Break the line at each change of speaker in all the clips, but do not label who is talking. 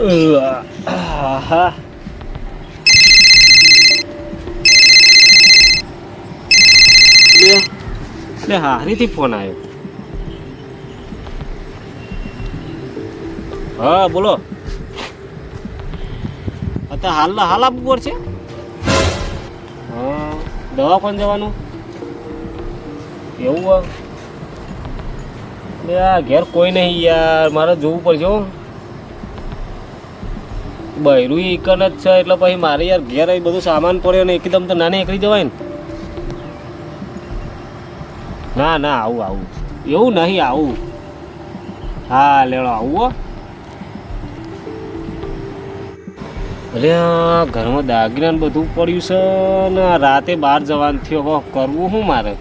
આહા. લે હારીથી ફોન આવ્યો. હા, બોલો. અત્યારે હાલ હાલ આપવું પડશે? હા, દવાખાને જવાનું. એવું લે ઘેર કોઈ નહીં યાર. મારે જોવું પડશે હો. બૈરું એકન જ છે, એટલે પછી મારે યાર ઘેર અહીં બધું સામાન પડ્યો ને એકદમ તો નાની એકલી જવાય ને. ના ના, આવું આવું. એવું નહીં, આવું. હા લેડો આવું હો. અરે ઘરમાં દાગીના બધું પડ્યું છે ને રાતે બહાર જવાનું થયો. હો કરવું શું મારે?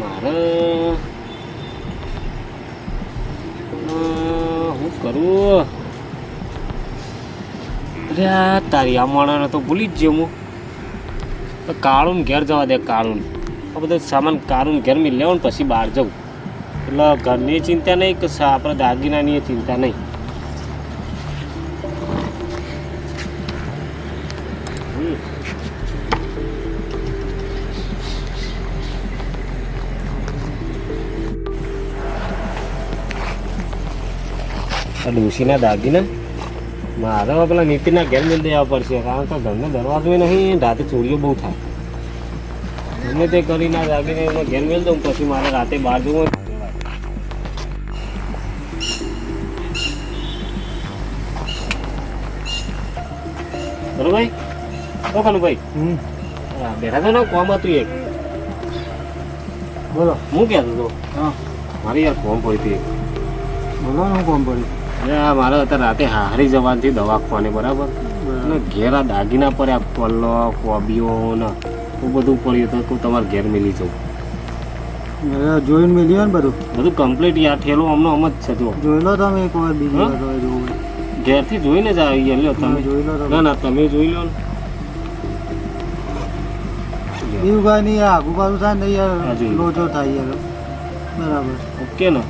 મારે શું કરવું અરે તારી આ તો ભૂલી જ તો કાળું ઘેર જવા દે કાળું આ બધો સામાન કાળું ઘેર મેં લેવાનું પછી બહાર જવું. એટલે ઘરની ચિંતા નહીં કે આપણા દાગીનાની ચિંતા નહીં. આ ડોશીના દાગીના? મારે પેલા નીતિના ઘેર મેળવી દેવા પડશે. કારણ કે ઘરનો દરવાજો નહીં રાતે ચોરીઓ બહુ થાય. ગમે તે કરી ના જાગીને એનો ઘેર મેળ દઉં પછી મારે રાતે બહાર જવું. બરોબર ભાઈ ઓ ભાઈ બેઠા છો ને કોમ હતું એક.
બોલો.
હું કહેતો હતો?
હા.
મારી યાર કોમ પડી હતી.
બોલો ને કોમ
આ મારે અત્યારે રાતે હારી જવાનથી દવા ખવાની બરાબર? અને ઘેર આ દાગીના પર આ પલ્લો કોબીઓ ને એવું બધું પડ્યું તો તમારે ઘેર મેલી
જવું જોઈને મેલ્યો ને બધું?
બધું કમ્પ્લીટ યાર ઠેલો અમને અમ જ છે જો.
જોઈ લો તમે એક વાર બીજી
ઘેરથી જોઈને જ આવી ગયા લ્યો
તમે. જોઈ લો
ના ના તમે જોઈ લો ને.
એવું કાંઈ નહીં આગુ પાછું થાય ને યાર. લોચો થાય યાર. બરાબર.
ઓકે ને?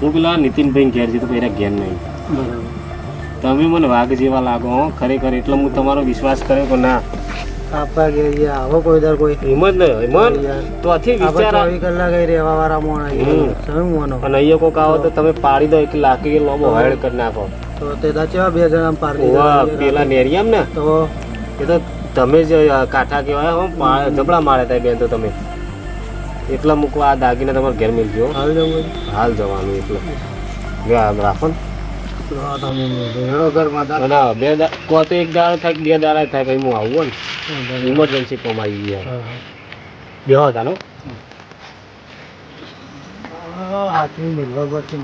હા
પેલા નીતિનભાઈ ઘેર જતો પહેલા ઘેર નહીં. તમે મને વાઘ જેવા લાગો હો ખરેખર એટલે હું તમારો વિશ્વાસ કર્યો કે ના.
આપવા ગયા આવો કોઈ દર કોઈ.
હિંમત ને હિંમત? તો આથી વિચાર આ-
કલાક રહેવા વાળા મોણા શું મોનો?
અને અહીંયા કોક આવો તો તમે પાડી દો એક લાખી કે લોબો હાઈડ કરી નાખો.
તો તે દા બે જણા પાર
ઓવા પેલા નેરિયમ ને?
તો?
એ તો તમે જ કાઠા કેવાય કહેવાય હો જબડા મારે ત્યાં બેન તો તમે. એટલા મૂકવા આ દાગીને તમારે ઘેર મિલજો
હાલ જવું
હાલ જવાનું આમ રાખો ને. બે કો તો એક દાડા થાય બે દાડા થાય પછી હું આવું ને. ઇમરજન્સી કમાઈ ગયા. બે હતા
આ હાથની મિલવા પછી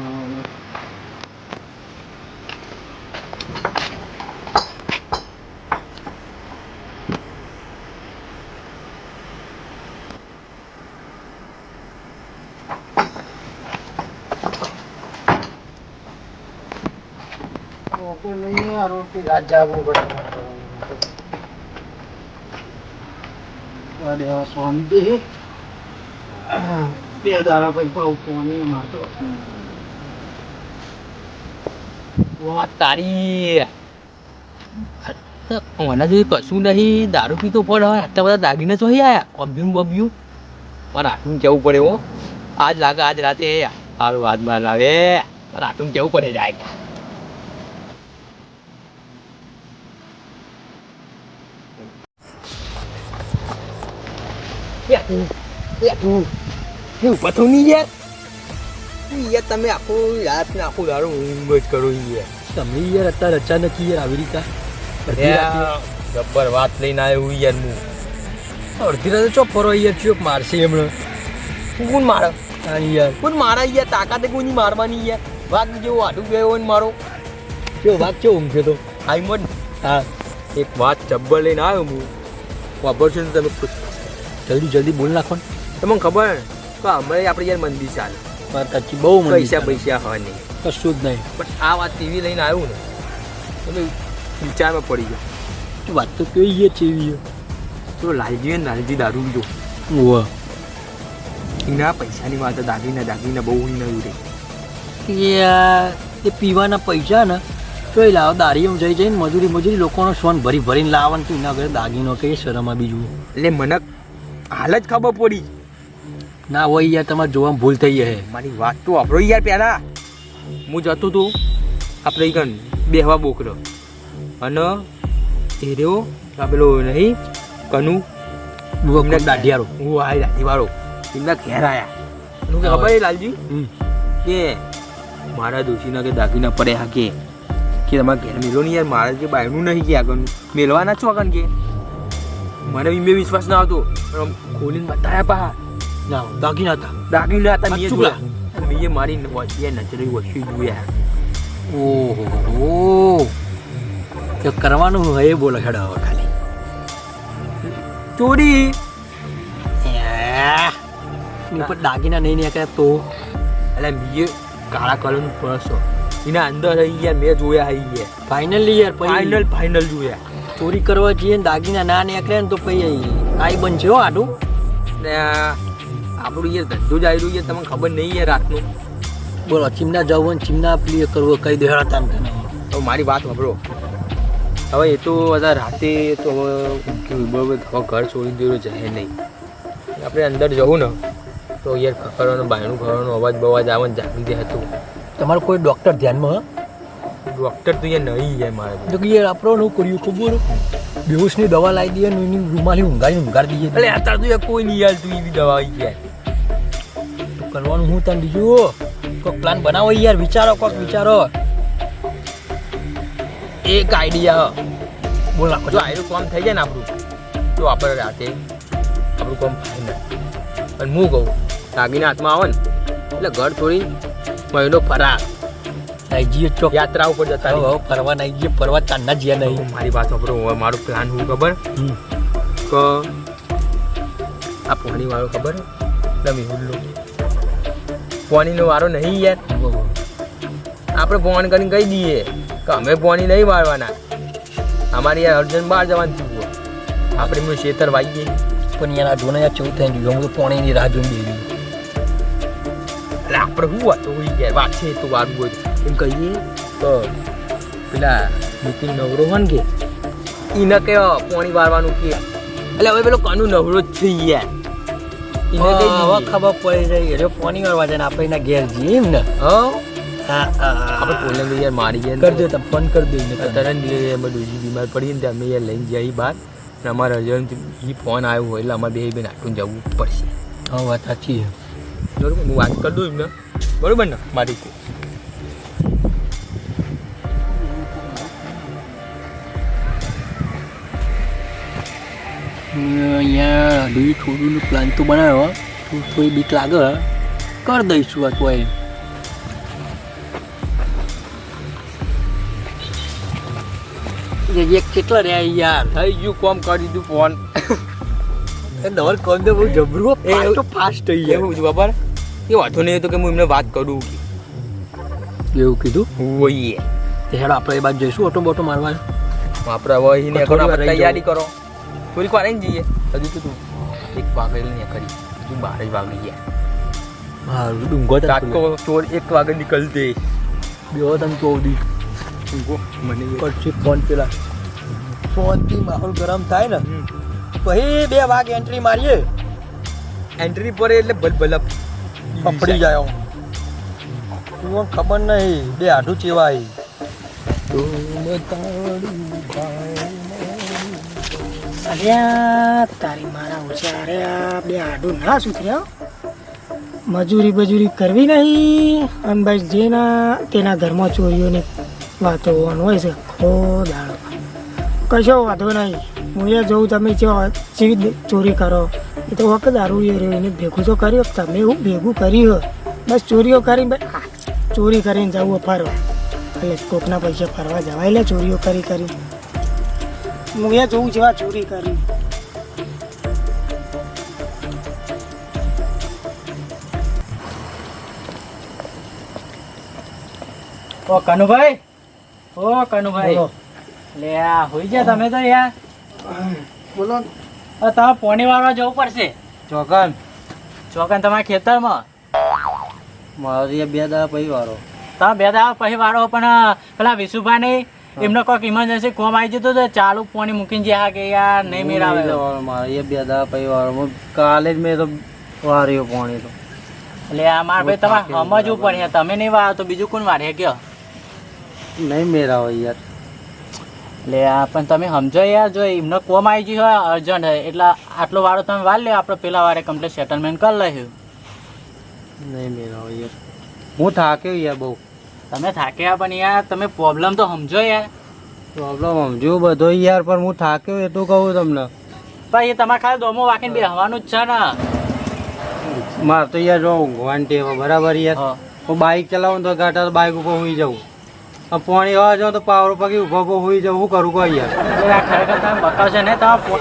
જેવી કશું નહીં દારૂ પીતો પણ હવે આટલા બધા દાગીને તો આયા કોમ્બ્યુન બબ્યું પણ આટલું કેવું પડે હો આજ લાગે આજ રાતે સારું બાર લાવે પણ આટલું કેવું પડે જાય પથું નહીં યાર યાર તમે આખું રાત ને આખું દારૂ ઊંઘ જ કરો યાર
તમે યાર અત્યારે અચાનક યાર આવી રીતે
જબ્બર વાત લઈને આવ્યો યાર હું અડધી રાતે ચોપ ફરો યાર ચોપ મારશે એમણે તું કોણ મારે યાર કોણ મારા યાર તાકાતે કોઈની મારવાની યાર વાત જેવો આડું ગયો હોય ને મારો કેવો વાત કેવો ઊંઘે તો આઈ મન હા એક વાત જબ્બર લઈને આવ્યો હું વાપર છો ને તમે ખુશ જલ્દી જલ્દી બોલ નાખો ને. તમને ખબર તો અમારે આપણે યાર મંદિર ચાલે.
વાત કચ્છી બહુ
પૈસા પૈસા હોય નહીં
કશું જ નહીં.
પણ આ વાત ટીવી લઈને આવ્યું ને તમે વિચારમાં પડી ગયો.
તું વાત તો કેવી છે ટીવી?
તો લાલજી ને લાલજી દારૂ જો
ઓવા
એના પૈસાની વાત દાગીના દાગીના બહુ નહીં ઉડે
યાર
એ પીવાના પૈસા ને તો એ લાવ દારીમાં જઈ જઈને મજૂરી મજૂરી લોકોનો સોન ભરી ભરીને લાવવાનું તું એના ઘરે દાગીનો કે શરમમાં બીજું.
એટલે મને હાલ જ ખબર પડી.
ના હોય યાર તમારે જોવામાં ભૂલ થઈ જાય
મારી વાત તો આપણો યાર પહેલાં હું જતો તો આપણે કન બેહવા બોકરો. અને એ રહ્યો આ પેલો નહીં કનુ.
એમને દાઢિયારો.
હું આ દાઢીવાળો એમના ઘેર આવ્યા કે ખબર લાલજી. કે મારા દોશીના કે દાગીના પડે હા કે? કે તમારા ઘેર મેલો નહીં યાર મારા જે બાયનું નહીં કે આગળનું. મેલવાના છો આગળ કે? મને બી વિશ્વાસ ના આવતો પણ ખોલીને બતાવ્યા પા
ના દાગીના હતા
દાગીના હતા મેં જોયા મેં મારી વચ્ચે નજરે વચ્ચે જોયા
ઓહો કે કરવાનું હોય એ બોલો હવે ખાલી
ચોરી
ઉપર દાગીના નહીં નીકળે તો
એટલે બીજે કાળા કલરનું પર્સ એના અંદર આવી ગયા મેં જોયા આવી ગયા
ફાઇનલી યાર
ફાઇનલ ફાઇનલ જોયા
ચોરી કરવા જઈએ ને દાગીના ના નીકળે ને તો પછી આઈ બનશે હો આડું.
ને આપણું યાર ધંધો જ આવી છે, તમને ખબર નહીં યાર રાતનું.
બોલો, ચીમના જવું ને ચીમના પેલી કરવું, કઈ દે હતા તને
હવે મારી વાત સાંભળો. હવે એ તો બધા રાતે તો હવે ઘર છોડી દેવું જાય નહીં. આપણે અંદર જવું ને, તો યાર ખખડવાનો બાયણું ખખડવાનો અવાજ બવાજ આવે ને જાગી જાય હતું
તમારું કોઈ ડૉક્ટર ધ્યાનમાં
ડૉક્ટર તો યાર નહીં જાય મારે.
તો યાર આપણો નું કર્યું ખબર? બેહોશની દવા લાવી દઈએ એની રૂમાલી ઊંઘાડી ઊંઘાડી દઈએ.
એટલે અત્યારે તો યાર કોઈ નહીં યાર તું એવી દવા આવી જાય.
તો કરવાનું હું તને બીજું કોઈક પ્લાન બનાવો યાર વિચારો કોઈક વિચારો.
એક આઈડિયા
બોલ નાખો
જો આયરું કામ થઈ જાય ને આપણું. તો આપણે રાતે આપણું કામ ફાઇનલ અને હું કહું દાગીના હાથમાં આવે ને એટલે ઘર થોડી મહિનો ફરા
નાઈ જઈએ ચોક.
યાત્રા ઉપર જતા
હવે ફરવા નાઈ જઈએ ફરવા ચાંદના જઈએ નહીં
મારી વાત સાંભળો હવે મારું પ્લાન હું ખબર? કે આ પોણી વાળો ખબર? તમે હુલ્લો પોણીનો વારો નહીં યાર. આપણે ફોન કરીને કહી દઈએ કે અમે પોણી નહીં વાળવાના. અમારે યાર અર્જન્ટ બહાર જવાનું થયું આપણે એમનું ખેતર વાગીએ.
પણ યાર આ જોને યાર થઈ ગયું. હું તો પોણીની રાહ જોઈ
એટલે આપણે શું વાતો હોય યાર? વાત છે તો વારું હોય. એમ કહીએ તો પેલા નીતિન નવરો હોય ને કે એને કે પાણી વારવાનું કે એટલે હવે પેલો કાનુ નવરો જ થઈ ગયા. એને
હવે ખબર પડી જાય એટલે પાણી વાળવા જાય આપણે એના ઘેર જઈએ એમ ને.
હા?
હા હા
આપણે પોલે તો યાર મારી ગયા
કરી તમે ફોન કરી દો એને
ને એમાં ડોસી બીમાર પડી ને અમે યાર લઈને જઈ બહાર. અને અમારે અર્જન્ટ એ ફોન આવ્યો હોય એટલે અમારે બે બેન આટલું જવું પડશે.
હા વાત સાચી છે.
બરોબર હું વાત કરી દઉં એમને. બરોબર ને મારી
અહીંયા હજી થોડું પ્લાન તો બનાવ્યો. થોડું થોડી બીક લાગે. કરી દઈશું આ તોય એક કેટલા રહ્યા યાર?
થઈ ગયું કોમ કરી દીધું ફોન
ડબલ કોમ તો બહુ જબરું
એ
ફાસ્ટ તો ફાસ્ટ થઈ
ગયા. છે ખબર એ વાંધો નહીં તો કે હું એમને વાત કરું.
એવું કીધું?
હોઈએ.
તે હેડો આપણે એ બાજુ જઈશું ઓટો બોટો મારવા
આપણે હવે તૈયારી કરો. થોડીક વાર આવીને જઈએ હજુ તો તું એક વાગે ને કરી હજુ બાર જ વાગી ગયા
હા ડુંગો
રાતકો ચોર એક વાગે નીકળતે
બેહો તમે તો દી
મને
પછી ફોન પેલા ફોનથી માહોલ ગરમ થાય ને પછી બે વાગ એન્ટ્રી મારીએ
એન્ટ્રી પડે એટલે ભલભલા
પપડી જાય. આમ. તું ખબર નહીં બે આઢું ચેવાય.
અલ્યા તારી મારા ઓછા અરે બે આડું ના સુધર્યા મજૂરી બજૂરી કરવી નહીં. અને બસ જેના, તેના ઘરમાં ચોરીઓની વાતો હોવાનું હોય છે. ખો દાડો. કશો વાંધો નહીં. હું એ જોઉં, તમે જેવી ચોરી કરો. એ તો વખત દારૂ રહ્યો, એને ભેગું તો કર્યો. તમે હું ભેગું કર્યું બસ ચોરીઓ કરી ભાઈ ચોરી કરીને જવું ફરવા એટલે કોકના પૈસા ફરવા જવાય લે ચોરીઓ કરી કરી. હું એ જોઉં જેવા ચોરી કરી
ઓ કનુભાઈ ઓ કનુભાઈ. લે આ હોઈ ગયા તમે તો યાર
બોલો
તમારે પોણી વાળવા જવું પડશે.
ચોકન.
ચોકન તમારા ખેતરમાં?
મારી બે દાડા પૈ વાળો
તમે બે દાડા પછી વાળો પણ પેલા વિશુભા નહીં એમને કોઈક ઇમરજન્સી કોમ આવી જતો તો ચાલુ પાણી મૂકીને જ્યાં કે યાર નહીં મેળાવે
મારે એ બે દા પછી વાર કાલે જ મેં તો વાર્યો પાણી તો.
એટલે આ માર ભાઈ તમારે સમજવું પડે તમે નહીં વાળો તો બીજું કોણ વારે કયો?
નહીં મેળાવે યાર.
એટલે આ પણ તમે સમજો યાર જો એમને કોમ આવી ગયું હોય અર્જન્ટ એટલે આટલો વાળો તમે વાર લ્યો આપણે પેલા વારે કમ્પ્લીટ સેટલમેન્ટ કરી લઈશું.
નહીં મેળાવે યાર. હું થાક્યો યાર બહુ.
તમે થાક્યા પણ યાર તમે પ્રોબ્લેમ તો સમજો યાર.
પ્રોબ્લેમ સમજુ બધો યાર પણ હું થાક્યો એટલું કહું તમને.
પણ એ તમારે ખાલી દોમો વાકીને બેહવાનું જ છે ને.
મારે તો યાર જો ઊંઘવાની ટેવ બરાબર યાર.
હા.
બાઇક ચલાવું તો ગાટા બાઇક ઉપર હોઈ આ પાણી આવવા જાઉં તો પાવર પગી ઊભો ઊભો હોઈ જાઉં શું કરું કહો યાર?
ખરેખર તમે બકાવશો ને તમે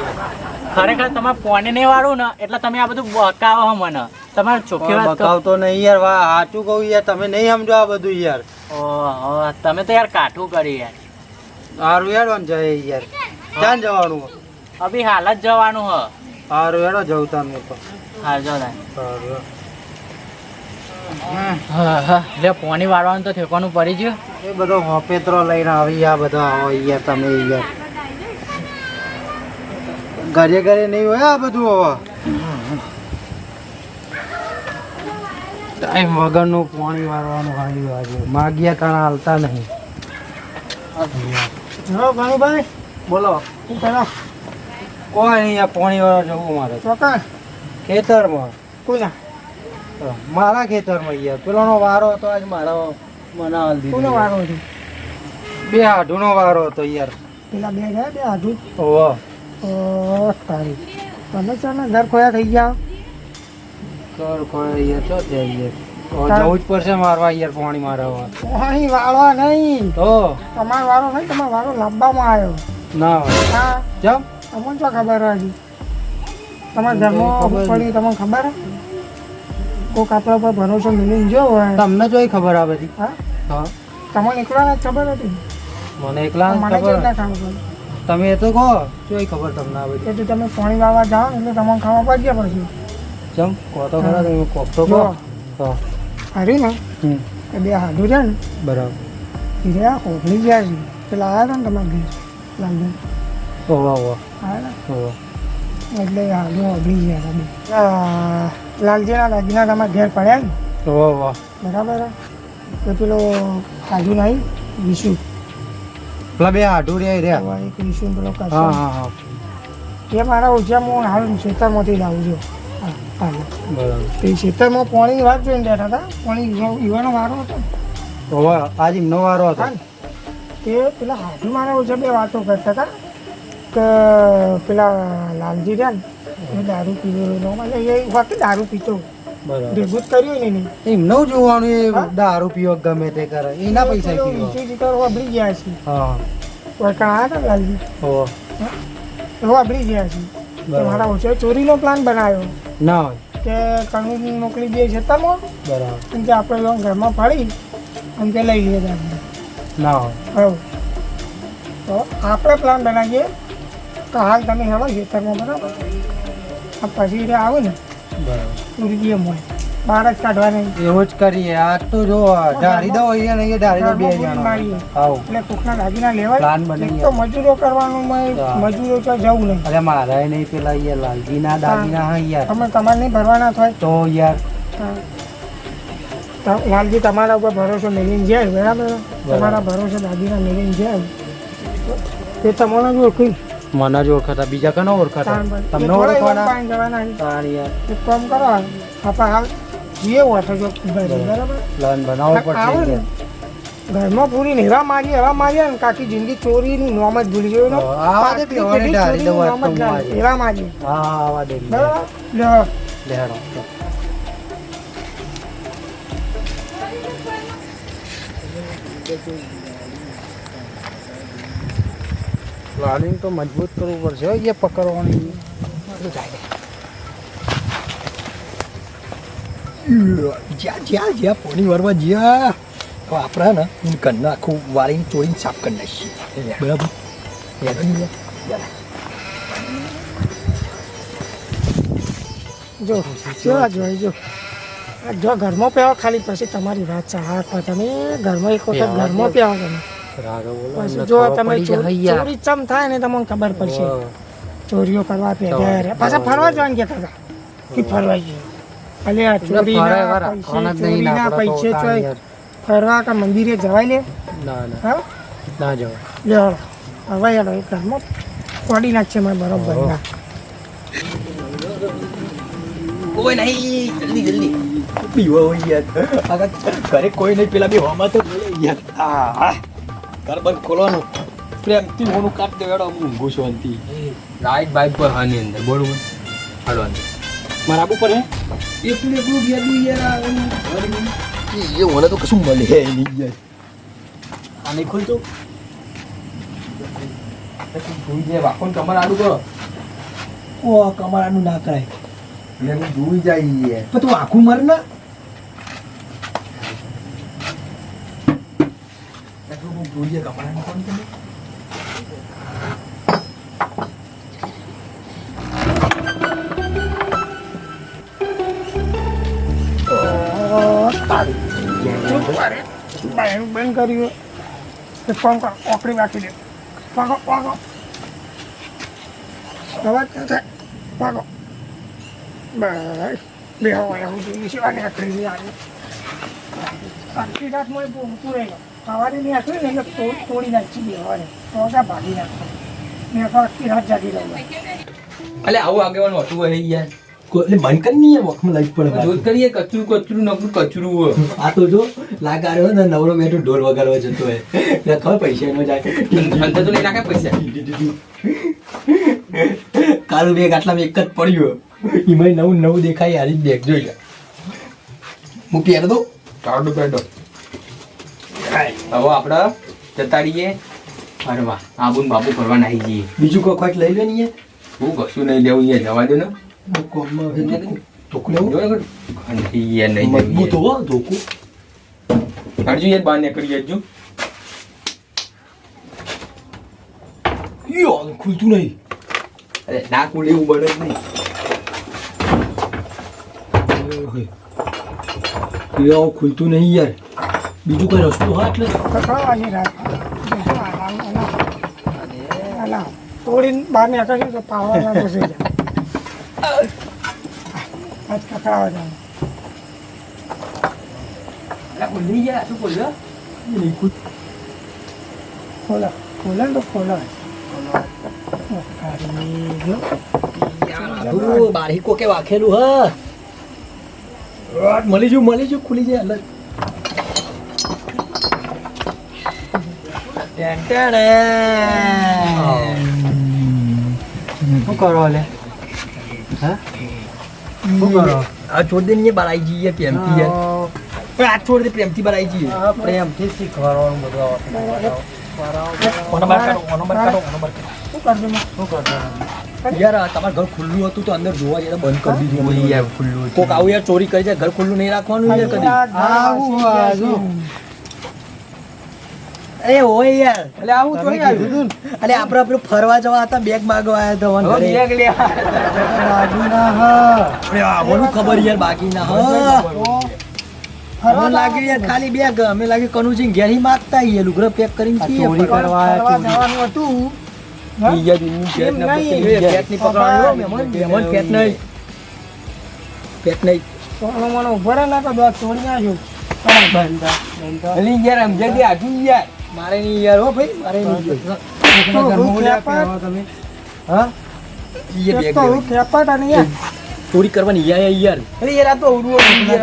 ખરેખર તમે પોણી નહીં વાળું ને એટલે તમે આ બધું બકાવો મને. તમારે ચોખ્ખી વાત કહો.
બકાવતો નહીં યાર વાહ સાચું કહું યાર તમે નહીં સમજો આ બધું યાર.
ઓહો તમે તો યાર કાઠું કરી યાર.
સારું ને જાય યાર. ક્યાં જવાનું
અભી હાલ જ જવાનું હ.
સારું હેડો જવું તમે તો.
હાલ જો હા હા પોની વાળવાનું તો ઠેકવાનું પડી ગયું.
એ બધો હોપેત્રો લઈને આવી આ બધો આવો યાર તમે યાર ઘરે ઘરે નહીં હોય આ બધું હવે? ટાઈમ વગરનું પાણી વાળવાનું આવ્યું આજે માગ્યા તાણા હાલતા નહીં.
હા ભાનુભાઈ.
બોલો
શું કરો?
કોઈ નહીં આ પાણી વાળવા જવું મારે
ચોકન
ખેતરમાં.
કોના?
મારા ખેતરમાં યાર પેલોનો વારો હતો આજ મારો મનાવલ
કોનો
દીધો
વારો હતો?
બે હાઢુનો વારો હતો યાર.
પેલા બે ગયા બે આધુ
ઓહો.
ઓ તારી. તમે ચાલો ઘર ખોયા થઈ ગયા
કર કોઈ યાર છો તે યાર જવું જ પડશે મારવા યાર પાણી મારવા
અહીં વાળવા નહીં.
તો?
તમારો વારો નહીં તમારો વારો લાંબામાં આવ્યો.
ના
હા.
જમ
તમને તો ખબર હજી? તમારા ઘરમાં પડી તમને ખબર હે? કોઈક આપણા પર ભરોસો મિલીને જો હોય.
તમને જોઈ ખબર આવે છે.
હા?
હા.
તમને એકલાને ખબર હતી?
મને એકલા ખબર તમે એ તો કહો જોઈ ખબર તમને આવે
એટલે તમે પાણી વાળવા જાઓ એટલે તમને ખાવા ગયા પછી.
જમ કહો તો ખરા તમે કોફતો કહો. હા.
અરે ને?
હમ.
એ બે હાડું છે ને
બરાબર.
એ રહ્યા કોફલી ગયા છે પેલા આવ્યા હતા ને તમારા ઘેર? લાંબે.
ઓહો વાહ
આવ્યા ને? એટલે હાડું ઓગળી ગયા હતા બે. લાલજીના દાદીના તમારા ઘેર પડ્યા ને?
ઓહો વાહ
બરાબર? તો પેલો કાજુ નહીં વિશુ.
પેલા બે હાડું રહ્યા રહ્યા.
એક વિશુ પેલો
હા હા હા.
એ મારા ઓછામાં હું હાલ ખેતરમાંથી લાવું છું.
બરાબર.
એ ખેતરમાં પાણી વાત જોઈને બેઠા હતા. પાણી ઈવાનો વારો હતો.
આજે એમનો વારો હતો.
ને? તે પેલા હાજુ મારા ઓછા બે વાતો કરતા હતા કે પેલા લાલજી રહ્યા ને દારૂ પીવો એ વખતે દારૂ પીતો? ભેગું કર્યું ને નહીં.
એમનું જોવાનું એ દારૂ પીવો ગમે તે કરે. એના પૈસા પીવો.
વાપરી ગયા છે.
હા.
વળકણ આવ્યા હતા લાલજી? એ વાપરી ગયા છે. મારા ઓછા ચોરીનો પ્લાન બનાવ્યો.
ના. હોય
કે કણું મોકલી દઈએ છતાંમાં?
બરાબર.
અને કે આપણે ઘરમાં પાડી અને તે લઈ લઈએ
ના. હોય
બરાબર તો આપણે પ્લાન બનાવીએ તો હાલ તમે હેલો ખેતરમાં બરાબર? પછી આવે ને.
બરાબર.
પૂરી દઈએ મળે બહાર જ કાઢવાની.
એવું જ કરીએ. આ તો જો ઢાળી દો અહીંયા ને અહીંયા ઢાળી દો બે જણા. આવો.
એટલે કોકના દાગીના લેવા
પ્લાન બની
તો મજૂરો કરવાનું મજૂરો તો જવું નહીં.
અરે મારા નહીં પેલા અહીંયા લાલજીના દાગીના હા યાર.
તમે તમારે નહીં ભરવાના થાય.
તો યાર.
લાલજી તમારા ઉપર ભરોસો મેળવીને જાય બરાબર? તમારા ભરોસે દાદીના મેળવીને જાય. તો એ તમને જ ઓળખી
મને જ ઓળખાતા બીજા કોને ઓળખાતા? તમને ઓળખવાના? યાર.
કામ કરો આપણે હાલ જીએ વાટો જો બરાબર.
પ્લાન બનાવવો પડશે
ને. ઘરમાં પૂરી ને મારી મારીએ મારી ને કાકી જિંદગી ચોરીનું નોમ જ ભૂલી ગયો
હું.
એવા
પ્લાનિંગ તો મજબૂત કરવું પડશે એ પકડવાની.
જ્યાં જ્યાં જ્યાં પોણી વારવા જ્યાં તો આપણે ને હું ઘરના આખું વાળીને ચોળીને સાફ કરી નાખીએ બરાબર
જો. જોવા જોઈ જો જો ઘરમાં પહેવા ખાલી પછી તમારી વાત છે. હા પણ તમે ઘરમાં એક વખત ઘરમાં પહેવા તમે. જો તમે ચોરી ચમ થાય ને તમને ખબર પડશે. ચોરીઓ કરવા પેદા પાછા ફરવા જવાનું કે હતા કે ફરવા જઈએ અલે આ ચોરીના પૈસે ચોરીના પૈસે ચોય ફરવા કે મંદિરે જવાય લે?
ના ના.
હા?
ના જવાય.
લે હાલો. હવે યાર એક ઘરમાં પડી નાખશે મને બરોબર ના.
કોઈ નહીં જલ્દી જલ્દી.
પીવો હોય યાર. ઘરે કોઈ નહીં પેલા બે હોમાં તો યાર. આ. ઘર બંધ ખોલવાનું. પ્રેમથી હોનું કાપ દેવાડો હું ઊંઘું છું અંતિ.
લાઈટ બાઈક પર હાની અંદર બરોબર હાલો અંદર.
મારા આબુ પર હે
એકલું એકલું ગેલું યાર
એ મને તો કશું મળે હે નહીં યાર. આ નહીં ખુલતું?
જોઈ જાય વાકોન કમર આડું કરો
ઓ કમારાનું ના કરાય.
એટલે જોઈ જાય
પણ તું આખું મર ના. જોઈએ કમારાનું કોણ તમે
બંધ બંધ કર્યું ઓકડી રાખી દે પાકો પાકો અવાજ પાકો બસ બે હું જોઈ છે અને આખરી આખી રાત બહુ ઊંઘતું રહેલો સવારે નહીં આખરી ને એટલે તોડી નાખી બે હવારે તો ભાગી નાખો મેં આખી રાત જાગી રહ્યો
એટલે આવું આગેવાનું હતું યાર.
એટલે મન કરી નહીં વખમાં લાઈટ પડે
જોત કરીએ કચરું કચરું નકરું કચરું હોય.
આ તો જો લાગ આ ને નવરો બેઠો ઢોલ વગાડવા જતો હોય. એટલે ખબર પૈસા એમાં જાય.
અંદર તો લઈ નાખે પૈસા.
કાળું બેગ આટલામાં એક જ પડ્યો એમાં નવું નવું દેખાય હારી બેગ જોઈ લે. હું પહેર દઉં.
ટાડો પેડો હવે આપણે જતા રહીએ ફરવા. આબુ ને બાબુ ફરવા નાહી જઈએ.
બીજું કોઈ કોઈ લઈ લે નહીં
હું કશું નહીં લેવું અહીંયા જવા દો ને.
ધોકું લેવું
જો ને ઘંટી યાર નહીં
મજબૂત
જવું
હો ધોકું
કાઢજો યાર બહાર નીકળી જજો
યો ખુલતું નહીં
અરે ના કુલ એવું બને જ નહીં
યો ખુલતું નહીં યાર બીજું કોઈ રસ્તો હા એટલે
તોડીને બહાર નીકળશે તો પાવાના ઘૂસી જાય આજ કકડાવા જવાનું
ભૂલી ગયા શું બોલ્યો
ખોલો ખોલે ને તો ખોલો.
બારી કોકે વાખેલું હ મળી જુ મળી જુ ખુલી જાય અલગ
શું કરો લે હા શું કરો
આ છોડ દે ને બાર જઈએ પ્રેમથી યાર પણ આ છોડ દે પ્રેમથી બાર જઈએ
પ્રેમથી શીખવાડવાનું બધું આવતું.
ઓનો બાર કાઢો ઓનો બાર કાઢો ઓનો બાર
શું કરજો મેં?
શું કરતો
કાઢો. યાર તમારું ઘર ખુલ્લું હતું તો અંદર જોવા જઈને બંધ કરી દીધું
યાર ખુલ્લું
કોક આવું યાર ચોરી કરી જાય ઘર ખુલ્લું નહીં રાખવાનું યાર કદી અરે હોય યાર.
એટલે આવું તો આવ્યું.
અરે આપણે આપણે ફરવા જવા હતા બેગ માંગવા આવ્યા હતા વન ઘરે
બેગ લે
અરે આવવાનું ખબર યાર બાકી ના હ. ફરવા લાગ્યું યાર ખાલી બેગ અમે લાગે કનુજી ઘેરી માગતા ઈ લુગરો પેક કરીને
ચોરી
ફરવા.
કરવા
ફરવા જવાનું હતું. હા?
ઈ પેટ ના ગયા. પેટ નહીં? પકડવાનું હો, મહેમાન, મહેમાન પેટ નહીં. પેટ નહીં.
સોનો મોનો ઊભો રહે ને તો દોત તોડી નાખ્યું
અલી યાર સમજાતી આટલું યાર.
મારે નહીં યાર હો ભાઈ મારે નહીં
હું ખેપટ
હા?
ઈ
એક
બેગ
તો હું. ખેપટ અને યાર?
ચોરી કરવાની યાર યાર
અરે યાર આ તો ઉડવો
તમે નહીં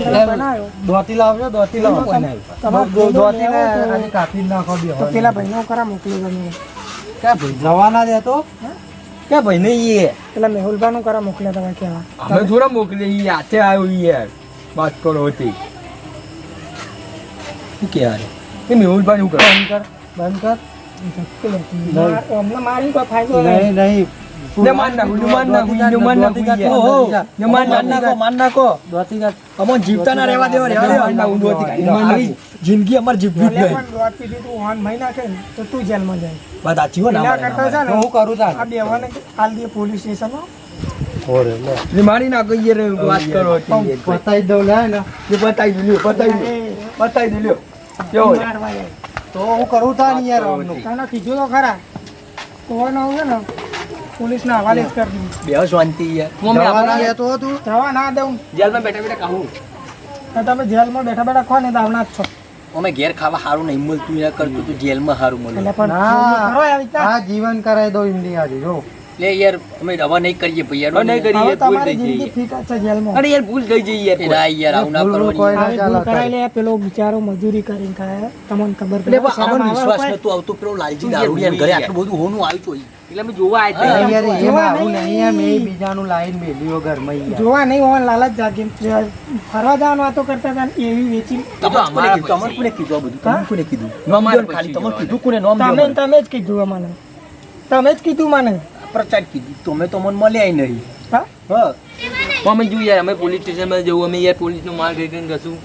તમે બનાવ્યો.
દોતી દો- દોતી ને
તો પેલા
ભાઈ ભાઈ
પેલા મેહુલભાઈનું કરા મોકલ્યા તમે કેવા.
અમે થોડા મોકલી ઈ હાથે આવ્યો ઈ યાર વાત કરો હતી.
શું કે યાર?
એ મેહુલભાઈ શું કરે.
બંધ કર બંધ કર.
ને ને ને. ને
જીવતા ના રહેવા દેવા રહેવા દેવા. આવી જિંદગી અમાર જીવવી જ નહીં.
પણ દોઢ પીધી તું ઓન મહી નાખે તો તું જેલમાં જાય.
વાત સાચી હો ના
એના
મારે,
કરતા છે ને
હું કરું તાર?
આ બેવાને હાલ દે પોલીસ સ્ટેશનમાં
ઓરે લે.
મારી ના કહીએ રે વાત કરો
બતાઈ દઉં લે ને.
જે બતાઈ દઉં બતાઈ
દઉં.
બતાઈ દઉં લ્યો. કેવો?
તો હું કરું તા ને યાર આમનું.
તને કીધું તો ખરા. કોણ હોય ને પોલીસના હવાલે જ કરી દઉં.
બે શાંતિ યાર.
મમ્મી આપણે
તો તું
જવા ના દઉં.
જેલમાં બેઠા બેઠા કહું
તમે જેલમાં બેઠા બેઠા ખો ને દાવના જ છો.
અમે ઘેર ખાવા સારું નહીં મળતું યાર કરતું તું જેલમાં સારું મળે.
એટલે પણ
ના.
ચોરી કરો આવી રીતના.
આ જીવન કરાવી દો એમની આજે જો.
લે યાર અમે રવા નહીં કરીએ ભાઈ યાર
નહીં કરીએ ભૂલ થઈ જઈએ. અરે યાર ભૂલ થઈ જઈએ યાર
યાર આવું ના કરવાની.
કોઈ ના
આવી
ચાલે
ભૂલ કરાઈ લે પેલો બિચારો મજૂરી કરીને ખાય. તમને ખબર પડે
પણ અમને વિશ્વાસ? નતો આવતો પેલો લાલજી દારૂડિયા ઘરે આટલું બધું હોનું આવ્યું હતું
એટલે અમે જોવા આવ્યા
જોવા નહીં.
નહીં બીજાનું લાઈન મેલ્યો ઘરમાં
જોવા નહીં લાલચ જાગી. ફરવા જવાનું વાતો કરતા હતા ને એવી વેચી.
તમારે કોને કીધું તમારે કોને કીધું બધું? કોને કીધું? નોમ ખાલી તમારે કીધું કોને નોમ
તમે જ કીધું મને તમે જ કીધું મને.
પ્રચાર કીધું. તમે તો મને મળ્યા નહીં.
હા?
હા.
અમે યાર અમે પોલીસ સ્ટેશનમાં જવું અમે યાર પોલીસનો માલ ખાઈ ખાઈને કશું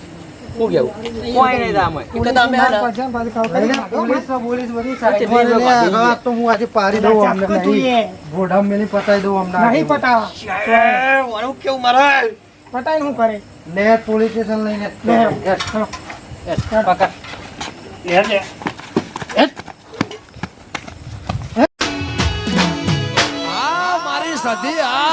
શું કેવું કોઈ નહીં અમે
એટલે તમે હા
પોલીસ પોલીસ બધી
અચ્છા,
સાઈડમાં
બે
લે.
લોકો
હવે આ તો હું આજે પાડી દઉં અમને નહીં. ઘોડા મેલી પતાઈ દઉં અમને
નહીં પટાવા
મારું કેવું મારા
પટાઈને શું કરે?
લે પોલીસ સ્ટેશન લઈને.
હા.
પકડ.
લે, લે.
મારી સધી આ